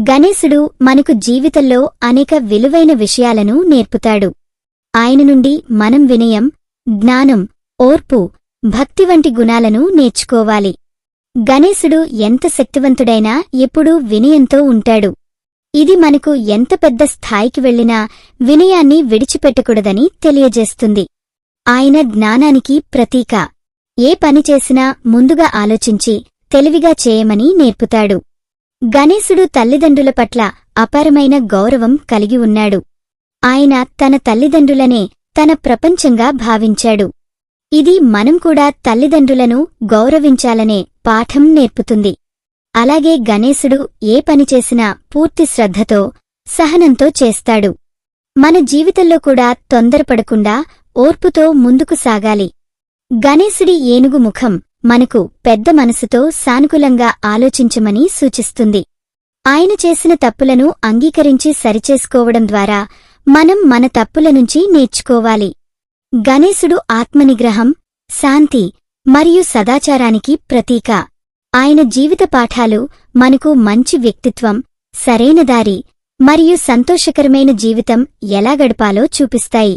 గణేశుడు మనకు జీవితంలో అనేక విలువైన విషయాలను నేర్పుతాడు. ఆయన నుండి మనం వినయం జ్ఞానం ఓర్పు భక్తి వంటి గుణాలను నేర్చుకోవాలి. గణేశుడు ఎంత శక్తివంతుడైనా ఎప్పుడూ వినయంతో ఉంటాడు. ఇది మనకు ఎంత పెద్ద స్థాయికి వెళ్ళినా వినయాన్ని విడిచిపెట్టకూడదని తెలియజేస్తుంది. ఆయన జ్ఞానానికి ప్రతీక. ఏ పని చేసినా ముందుగా ఆలోచించి తెలివిగా చేయమని నేర్పుతాడు. గణేశుడు తల్లిదండ్రుల పట్ల అపారమైన గౌరవం కలిగి ఉన్నాడు. ఆయన తన తల్లిదండ్రులనే తన ప్రపంచంగా భావించాడు. ఇది మనం కూడా తల్లిదండ్రులను గౌరవించాలనే పాఠం నేర్పుతుంది. అలాగే గణేశుడు ఏ పని చేసినా పూర్తి శ్రద్ధతో సహనంతో చేస్తాడు. మన జీవితంలో కూడా తొందరపడకుండా ఓర్పుతో ముందుకు సాగాలి. గణేశుడి ఏనుగు ముఖం మనకు పెద్ద మనసుతో సానుకూలంగా ఆలోచించమని సూచిస్తుంది. ఆయన చేసిన తప్పులను అంగీకరించి సరిచేసుకోవడం ద్వారా మనం మన తప్పుల నుంచి నేర్చుకోవాలి. గణేశుడు ఆత్మనిగ్రహం శాంతి మరియు సదాచారానికి ప్రతీక. ఆయన జీవిత పాఠాలు మనకు మంచి వ్యక్తిత్వం సరైన దారి మరియు సంతోషకరమైన జీవితం ఎలా గడపాలో చూపిస్తాయి.